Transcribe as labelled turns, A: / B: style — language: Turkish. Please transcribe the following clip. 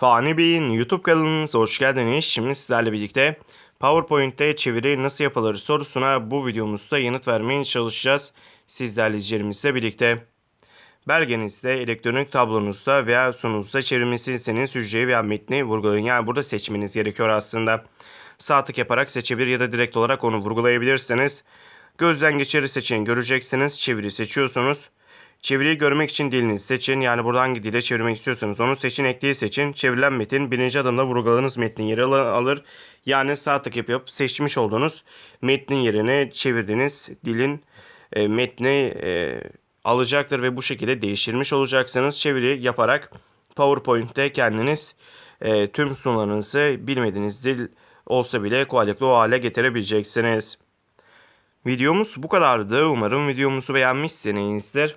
A: Fani Bey'in YouTube kanalınıza hoş geldiniz. Şimdi sizlerle birlikte PowerPoint'te çeviri nasıl yapılır sorusuna bu videomuzda yanıt vermeye çalışacağız. Sizlerle izleyicilerimizle birlikte. Belgenizde, elektronik tablonuzda veya sununuzda çevirmesini istediğiniz hücreyi veya metni vurgulayın. Yani burada seçmeniz gerekiyor aslında. Sağ tık yaparak seçebilir ya da direkt olarak onu vurgulayabilirsiniz. Gözden geçiri seçeneği göreceksiniz. Çeviri seçiyorsunuz. Çeviriyi görmek için dilinizi seçin. Yani burada hangi dile çevirmek istiyorsanız onu seçin. Ekleyi seçin. Çevrilen metin birinci adımda vurguladığınız metnin yeri al- alır. Yani sağ tık yapıp seçmiş olduğunuz metnin yerine çevirdiğiniz dilin e, metni e, alacaktır ve bu şekilde değiştirmiş olacaksınız. Çeviri yaparak PowerPoint'te kendiniz e, tüm sunularınızı bilmediğiniz dil olsa bile kolaylıkla o hale getirebileceksiniz. Videomuz bu kadardı. Umarım videomuzu beğenmişsinizdir.